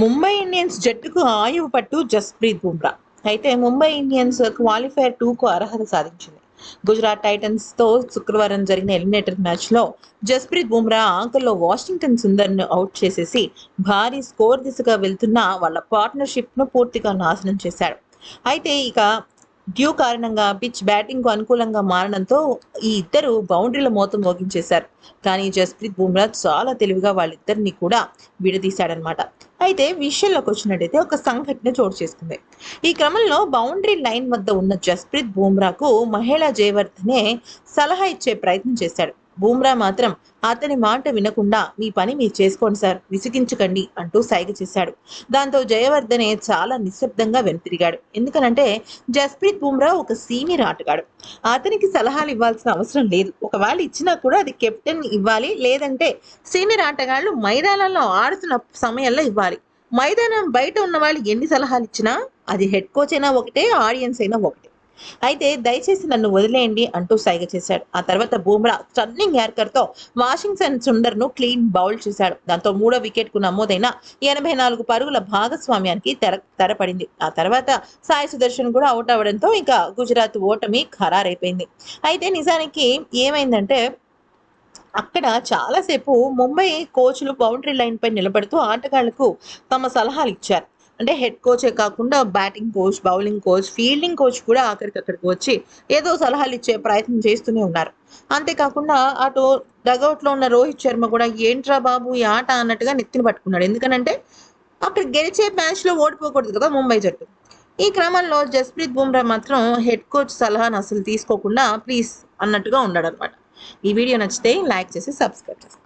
Mumbai Indians జట్టుకు ఆయువు పట్టు జస్ప్రీత్ బుమ్రా. అయితే ముంబై ఇండియన్స్ క్వాలిఫైర్ టూకు అర్హత సాధించింది. గుజరాత్ టైటన్స్తో శుక్రవారం జరిగిన ఎలిమినేటర్ మ్యాచ్లో జస్ప్రీత్ బుమ్రా ఆంకల్లో వాషింగ్టన్ సుందర్ను అవుట్ చేసేసి భారీ స్కోర్ దిశగా వెళ్తున్న వాళ్ళ పార్ట్నర్షిప్ను పూర్తిగా నాశనం చేశాడు. అయితే ఇక డ్యూ కారణంగా పిచ్ బ్యాటింగ్కు అనుకూలంగా మారడంతో ఈ ఇద్దరు బౌండరీల మోతం మోగించేశారు. కానీ జస్ప్రీత్ బుమ్రా చాలా తెలివిగా వాళ్ళిద్దరిని కూడా విడదీశాడనమాట అయితే విషయంలోకి వచ్చినట్టయితే ఒక సంఘటన చోటు చేసుకుంది. ఈ క్రమంలో బౌండరీ లైన్ వద్ద ఉన్న జస్ప్రీత్ బూమ్రాకు మహిళా జయవర్ధనే సలహా ఇచ్చే ప్రయత్నం చేశాడు. బూమ్రా మాత్రం అతని మాట వినకుండా మీ పని మీరు చేసుకోండి సార్ విసిగించకండి అంటూ సైగ చేశాడు. దాంతో జయవర్ధనే చాలా నిశ్శబ్దంగా వెనుతిరిగాడు ఎందుకనంటే జస్ప్రీత్ బుమ్రా ఒక సీనియర్ ఆటగాడు. అతనికి సలహాలు ఇవ్వాల్సిన అవసరం లేదు. ఒకవేళ ఇచ్చినా కూడా అది కెప్టెన్ ఇవ్వాలి లేదంటే సీనియర్ ఆటగాళ్ళు మైదానంలో ఆడుతున్న సమయంలో ఇవ్వాలి. మైదానం బయట ఉన్న వాళ్ళు ఎన్ని సలహాలు ఇచ్చినా అది హెడ్ కోచ్ అయినా ఒకటే ఆడియన్స్ అయినా ఒకటే. అయితే దయచేసి నన్ను వదిలేయండి అంటూ సైగ చేశాడు. ఆ తర్వాత బూమ్రా స్టన్నింగ్ యార్కర్తో వాషింగ్టన్ సుందర్ను క్లీన్ బౌల్ చేశాడు. దాంతో మూడో వికెట్కు నమోదైన ఎనభై నాలుగు పరుగుల భాగస్వామ్యానికి తెర తెరపడింది. ఆ తర్వాత సాయి సుదర్శన్ కూడా అవుట్ అవ్వడంతో ఇంకా గుజరాత్ ఓటమి ఖరారైపోయింది. అయితే నిజానికి ఏమైందంటే అక్కడ చాలాసేపు ముంబై కోచ్లు బౌండరీ లైన్ పై నిలబడుతూ ఆటగాళ్ళకు తమ సలహాలు ఇచ్చారు. అంటే హెడ్ కోచే కాకుండా batting coach bowling coach fielding coach కూడా ఆఖరికి అక్కడికి వచ్చి ఏదో సలహాలు ఇచ్చే ప్రయత్నం చేస్తూనే ఉన్నారు. అంతేకాకుండా అటు డగౌట్లో ఉన్న రోహిత్ శర్మ కూడా ఏంట్రా బాబు ఈ ఆట అన్నట్టుగా నెత్తిని పట్టుకున్నాడు. ఎందుకనంటే అక్కడ గెలిచే మ్యాచ్లో ఓడిపోకూడదు కదా ముంబై జట్టు. ఈ క్రమంలో జస్ప్రీత్ బుమ్రా మాత్రం హెడ్ కోచ్ సలహాను అసలు తీసుకోకుండా ప్లీజ్ అన్నట్టుగా ఉన్నాడు అనమాట ఈ వీడియో నచ్చితే లైక్ చేసి సబ్స్క్రైబ్ చేస్తాను